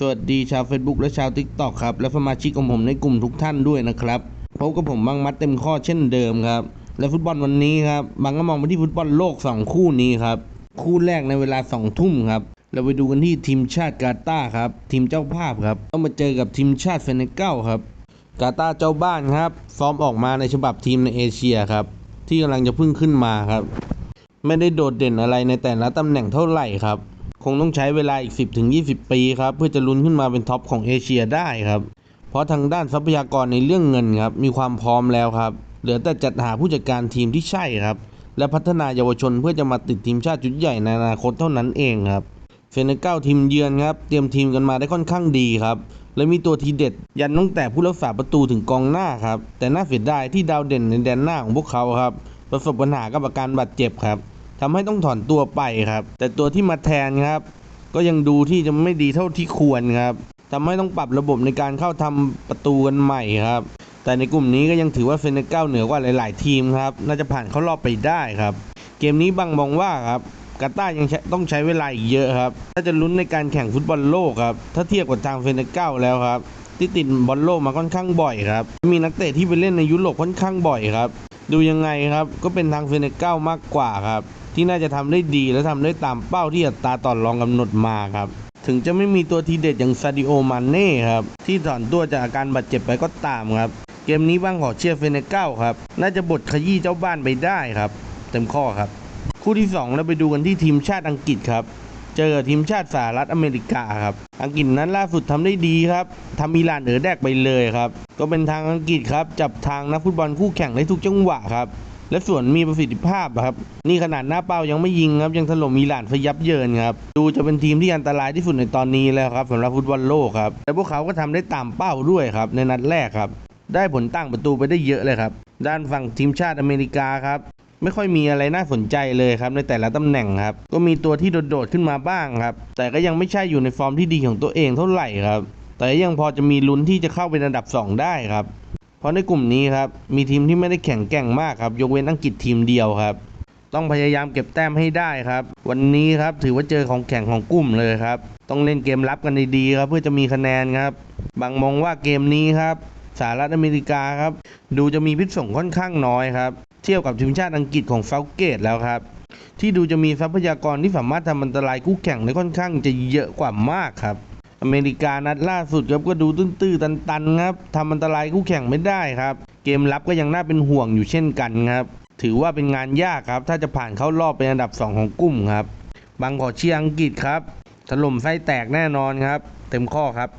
สวัสดีชาว Facebook และชาว TikTok ครับ และสมาชิกของผมในกลุ่มทุกท่านด้วยนะครับพบกับผมบางมัดเต็มข้อเช่นเดิมครับ และฟุตบอลวันนี้ครับบางก็มองไปที่ฟุตบอลโลก 2 คู่นี้ครับ คู่แรกในเวลา 2 ทุ่มครับ เราไปดูกันที่ทีมชาติกาตาร์ครับ ทีมเจ้าภาพครับ ต้องมาเจอกับทีมชาติเฟเนกัลครับ กาตาร์เจ้าบ้านครับ ฟอร์มออกมาในฉบับทีมในเอเชียครับ ที่กำลังจะพึ่งขึ้นมาครับ ไม่ได้โดดเด่นอะไรในแต่ละตำแหน่งเท่าไหร่ครับ คงต้องใช้เวลาอีก 10ถึง20 ปีครับ เพื่อจะลุ้นขึ้นมาเป็นท็อปของเอเชียได้ครับ เพราะทางด้านทรัพยากรในเรื่องเงินครับ มีความพร้อมแล้วครับ เหลือแต่จัดหาผู้จัดการทีมที่ใช่ครับ และพัฒนาเยาวชนเพื่อจะมาติดทีมชาติชุดใหญ่ในอนาคตเท่านั้นเองครับเซเนกัลทีมเยือนครับ เตรียมทีมกันมาได้ค่อนข้างดีครับและมีตัวทีเด็ด ยันตั้งแต่ผู้รักษาประตูถึงกองหน้าครับ แต่น่าเสียดายที่ดาวเด่นในแดนหน้าของพวกเขาครับ ประสบปัญหากับอาการบาดเจ็บครับ ทำให้ต้องถอนตัวไปครับ แต่ตัวที่มาแทนครับ ก็ยังดูที่จะไม่ดีเท่าที่ควรครับทำให้ต้องปรับระบบในการเข้าทำประตูกันใหม่ครับ แต่ในกลุ่มนี้ก็ยังถือว่าเซเนกัลเหนือกว่าหลาย ๆ ทีมครับ น่าจะผ่านเข้ารอบไปได้ครับ เกมนี้บางมองว่าครับกาตาร์ยังต้องใช้เวลาอีกเยอะครับ ถ้าจะลุ้นในการแข่งฟุตบอลโลกครับ ถ้าเทียบกับทางเฟเนกัลแล้วครับ ที่ติดบอลโลกมาค่อนข้างบ่อยครับ มีนักเตะที่ไปเล่นในยุโรปค่อนข้างบ่อยครับ ดูยังไงครับ ก็เป็นทางเฟเนกัลมากกว่าครับ ที่น่าจะทำได้ดีและทำได้ตามเป้าที่อัตราต่อรองกำหนดมาครับถึงจะไม่มีตัวทีเด็ดอย่างซาดิโอมานเน่ครับ ที่ถอนตัวจากอาการบาดเจ็บไปก็ตามครับ เกมนี้บ้างขอเชียร์เฟเนกัลครับ น่าจะบดขยี้เจ้าบ้านไปได้ครับ เต็มข้อครับ คู่ที่ 2 เราไปดูกันที่ทีมชาติอังกฤษครับ เจอทีมชาติสหรัฐอเมริกาครับ อังกฤษนั้นล่าสุดทำได้ดีครับทำอิหร่านเออแดกไปเลยครับ ก็เป็นทางอังกฤษครับ จับทางนักฟุตบอลคู่แข่งได้ทุกจังหวะครับ และส่วนมีประสิทธิภาพครับ นี่ขนาดหน้าเป้ายังไม่ยิงครับ ยังถล่มอิหร่านพยับเยินครับ ดูจะเป็นทีมที่อันตรายที่สุดในตอนนี้แล้วครับสำหรับฟุตบอลโลกครับ และพวกเขาก็ทำได้ตามเป้าด้วยครับ ในนัดแรกครับ ได้ผลตั้งประตูไปได้เยอะเลยครับ ด้านฝั่งทีมชาติอเมริกาครับ ไม่ค่อยมีอะไรน่าสนใจเลยครับ ในแต่ละตำแหน่งครับ ก็มีตัวที่โดดๆขึ้นมาบ้างครับ แต่ก็ยังไม่ใช่อยู่ในฟอร์มที่ดีของตัวเองเท่าไหร่ครับ แต่ยังพอจะมีลุ้นที่จะเข้าเป็นอันดับ 2 ได้ครับ เพราะในกลุ่มนี้ครับมีทีมที่ไม่ได้แข่งแกร่งมากครับ ยกเว้นอังกฤษทีมเดียวครับ ต้องพยายามเก็บแต้มให้ได้ครับ วันนี้ครับถือว่าเจอของแข่งของกลุ่มเลยครับ ต้องเล่นเกมรับกันดีๆครับเพื่อจะมีคะแนนครับ บางมองว่าเกมนี้ครับสหรัฐอเมริกาครับ ดูจะมีพิษสงค่อนข้างน้อยครับ เทียบกับทีมชาติอังกฤษของเฟลเกตแล้วครับ ที่ดูจะมีทรัพยากรที่สามารถทำอันตรายคู่แข่งได้ค่อนข้างจะเยอะกว่ามากครับ อเมริกานัดล่าสุดครับก็ดูตื้อๆตันๆครับทำอันตรายคู่แข่งไม่ได้ครับ เกมรับก็ยังน่าเป็นห่วงอยู่เช่นกันครับ ถือว่าเป็นงานยากครับ ถ้าจะผ่านเข้ารอบเป็นอันดับ 2 ของกลุ่มครับ บางขอเชียร์อังกฤษครับถล่มไส้แตกแน่นอนครับ เต็มข้อครับ